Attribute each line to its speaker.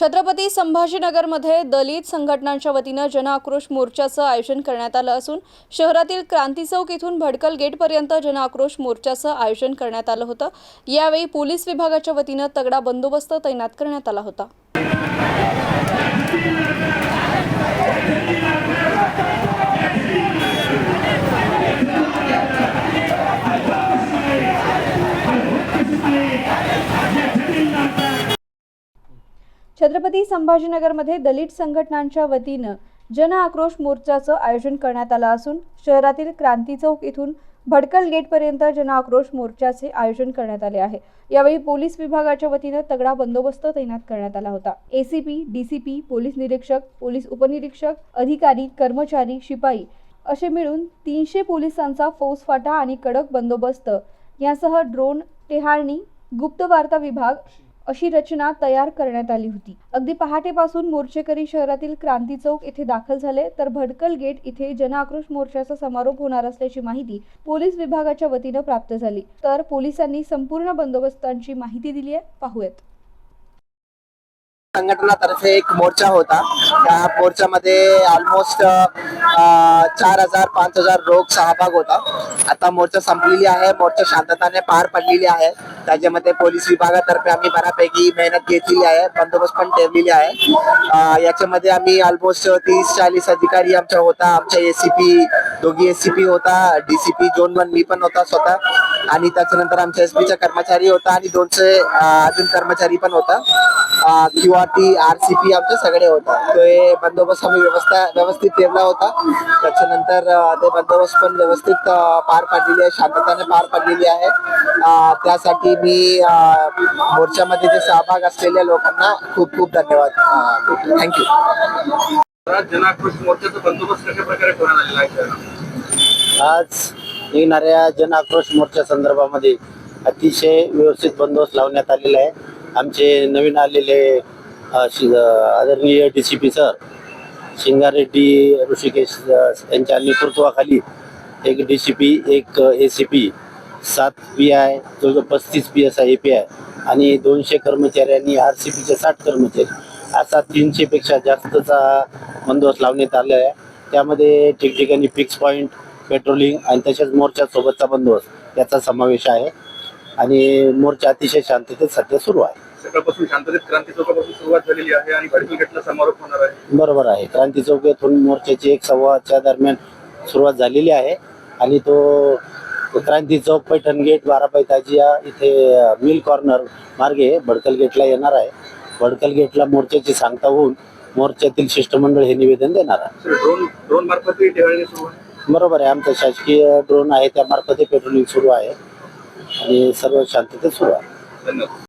Speaker 1: छत्रपती संभाजीनगरमध्ये दलित संघटनांच्या वतीनं जनआक्रोश मोर्चाचं आयोजन करण्यात आलं असून शहरातील क्रांती चौक इथून भडकल गेटपर्यंत जनआक्रोश मोर्चाचं आयोजन करण्यात आलं होतं. यावेळी पोलीस विभागाच्या वतीनं तगडा बंदोबस्त तैनात करण्यात आला होता. छत्रपती संभाजीनगरमध्ये दलित संघटनांच्या वतीनं जन आक्रोश मोर्चाचं आयोजन करण्यात आलं असून शहरातील क्रांती चौक इथून भडकल गेटपर्यंत जन आक्रोश मोर्चाचे आयोजन करण्यात आले आहे. यावेळी पोलीस विभागाच्या वतीनं तगडा बंदोबस्त तैनात करण्यात आला होता. एसीपी डीसीपी पोलीस निरीक्षक पोलीस उपनिरीक्षक अधिकारी कर्मचारी शिपाई असे मिळून तीनशे पोलिसांचा फौजफाटा आणि कडक बंदोबस्त यासह ड्रोन टेहाळणी गुप्त वार्ता विभाग अशी रचना तयार करण्यात आली होती. अगदी पहाटेपासून मोर्चेकरी शहरातील क्रांती चौक येथे दाखल झाले. तर भडकल गेट इथे जनआक्रोश मोर्चाचा समारोप होणार असल्याची माहिती पोलीस विभागाच्या वतीनं प्राप्त झाली. तर पोलिसांनी संपूर्ण बंदोबस्तांची माहिती दिली आहे. पाहूयात.
Speaker 2: संघटनातर्फे एक मोर्चा होता. त्या मोर्चामध्ये ऑलमोस्ट चार हजार पाच हजार लोक सहभाग होता. आता मोर्चा संपलेली आहे. मोर्चा शांतताने पार पडलेली आहे. त्याच्यामध्ये पोलीस विभागातर्फे आम्ही बऱ्यापैकी मेहनत घेतलेली आहे बंदोबस्त पण ठेवलेली आहे. याच्यामध्ये आम्ही ऑलमोस्ट तीस चाळीस अधिकारी आमच्या होता आमच्या एसीपी दोघी एसीपी होता डीसीपी जोन वन मी पण होता स्वतः. आणि त्याच्यानंतर आमच्या एसपी चा कर्मचारी होता आणि दोनशे अजून कर्मचारी पण होता. Q R T R C P आमचे सगळे होता. तो हे बंदोबस्त आम्ही व्यवस्था व्यवस्थित ठेवला होता. त्याच्यानंतर ते बंदोबस्त पण व्यवस्थित पार पाडलेली आहे शांतताने पार पाडलेली आहे. त्यासाठी मी मोर्चामध्ये जे सहभाग असलेल्या लोकांना खूप खूप धन्यवाद. थँक्यू
Speaker 3: आज जनाक्रोश मोर्चाचा बंदोबस्त कशा प्रकारे करण्यात आलेला आहे? शहरात?
Speaker 4: आज येणाऱ्या जन आक्रोश मोर्चा संदर्भामध्ये अतिशय व्यवस्थित बंदोबस्त लावण्यात आलेला आहे. आमचे नवीन आलेले आदरणीय D C P sir Shingareddy Rishikesh यांच्या नेतृत्वाखाली एक डी सी पी एक ए सी पी सात पी आय जवळजवळ पस्तीस P S I A P I आणि दोनशे कर्मचारी आणि आर सी पीचे साठ कर्मचारी असा तीनशेपेक्षा जास्तचा बंदोबस्त लावण्यात आला आहे. त्यामध्ये ठिकठिकाणी फिक्स पॉईंट पेट्रोलिंग आणि तसेच मोर्चासोबतचा बंदोबस्त याचा समावेश आहे. आणि मोर्चा अतिशय शांततेत सध्या सुरू आहे.
Speaker 3: सकाळपासून शांततेत क्रांती चौकापासून सुरुवात झालेली आहे आणि भडकल गेटला समारोप होणार आहे.
Speaker 4: बरोबर आहे. क्रांती चौक येथून मोर्चाची एक सव्वाच्या दरम्यान सुरुवात झालेली आहे. आणि तो क्रांती चौक पैठण गेट बारापाई ताजिया इथे मिल कॉर्नर मार्गे भडकल गेटला येणार आहे. भडकल गेटला मोर्चाची सांगता होऊन मोर्चातील शिष्टमंडळ हे निवेदन देणार आहे.
Speaker 3: सर, ड्रोन ड्रोन मार्फत
Speaker 4: बरोबर आहे आमचं शासकीय ड्रोन आहे त्यामार्फत हे पेट्रोलिंग सुरू आहे. आणि सर्व शांततेत सुरू आहे.
Speaker 3: धन्यवाद.